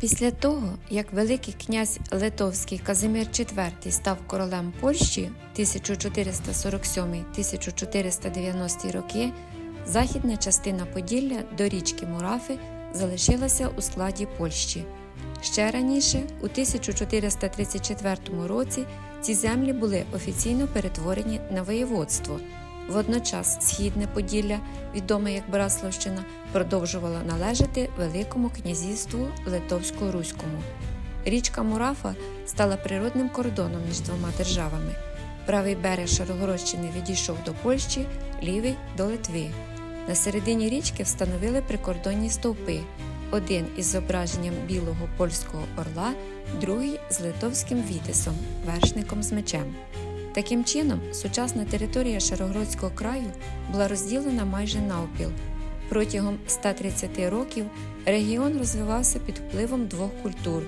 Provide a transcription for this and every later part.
Після того, як Великий князь Литовський Казимир IV став королем Польщі 1447-1490 роки, західна частина Поділля до річки Мурафи залишилася у складі Польщі. Ще раніше, у 1434 році, ці землі були офіційно перетворені на воєводство. Водночас Східне Поділля, відоме як Браславщина, продовжувало належати Великому князівству Литовсько-Руському. Річка Мурафа стала природним кордоном між двома державами. Правий берег Шарогородщини відійшов до Польщі, лівий до Литви. На середині річки встановили прикордонні стовпи: один із зображенням білого польського орла, другий з литовським вітисом, вершником з мечем. Таким чином, сучасна територія Шарогородського краю була розділена майже навпіл. Протягом 130 років регіон розвивався під впливом двох культур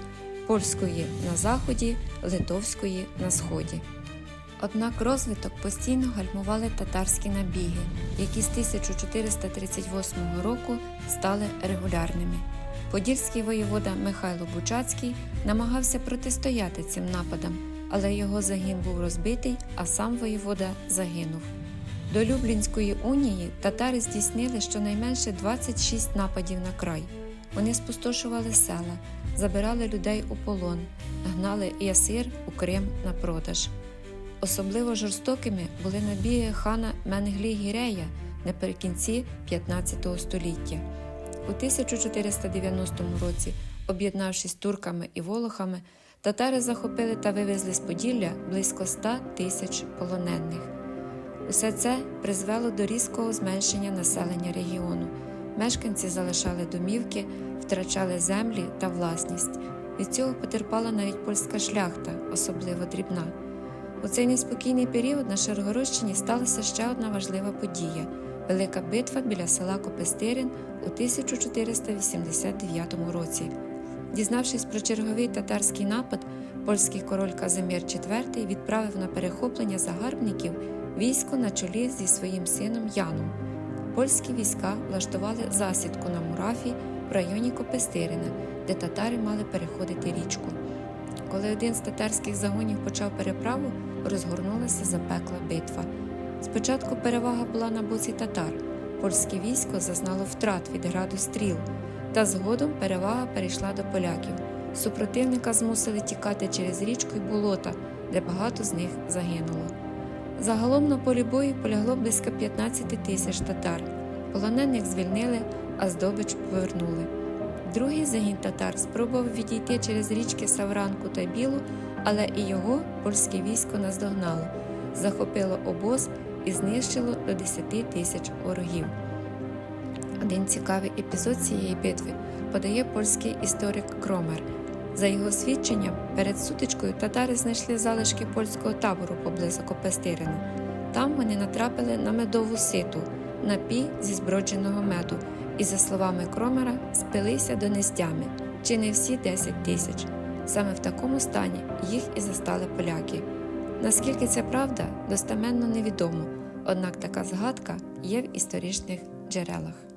польської на заході, литовської на сході. Однак розвиток постійно гальмували татарські набіги, які з 1438 року стали регулярними. Подільський воєвода Михайло Бучацький намагався протистояти цим нападам, але його загін був розбитий, а сам воєвода загинув. До Люблінської унії татари здійснили щонайменше 26 нападів на край. Вони спустошували села, забирали людей у полон, гнали ясир у Крим на продаж. Особливо жорстокими були набіги хана Менглі Гірея наприкінці 15 століття. У 1490 році, об'єднавшись турками і волохами, татари захопили та вивезли з Поділля близько 100 тисяч полонених. Усе це призвело до різкого зменшення населення регіону. Мешканці залишали домівки, втрачали землі та власність. Від цього потерпала навіть польська шляхта, особливо дрібна. У цей неспокійний період на Шаргородщині сталася ще одна важлива подія велика битва біля села Копестирин у 1489 році. Дізнавшись про черговий татарський напад, польський король Казимир IV відправив на перехоплення загарбників військо на чолі зі своїм сином Яном. Польські війська влаштували засідку на Мурафі в районі Копестирина, де татари мали переходити річку. Коли один з татарських загонів почав переправу, розгорнулася запекла битва. Спочатку перевага була на боці татар. Польське військо зазнало втрат від граду стріл, та згодом перевага перейшла до поляків. Супротивника змусили тікати через річку й болота, де багато з них загинуло. Загалом на полі бою полягло близько 15 тисяч татар. Полонених звільнили, а здобич повернули. Другий загін татар спробував відійти через річки Савранку та Білу, але і його польське військо наздогнало, захопило обоз і знищило до 10 тисяч ворогів. Один цікавий епізод цієї битви подає польський історик Кромер. За його свідченням, перед сутичкою татари знайшли залишки польського табору поблизу Копестирина. Там вони натрапили на медову ситу, напій зі збродженого меду, і, за словами Кромера, спилися до нестями, чи не всі 10 тисяч. Саме в такому стані їх і застали поляки. Наскільки це правда, достеменно невідомо, однак така згадка є в історичних джерелах.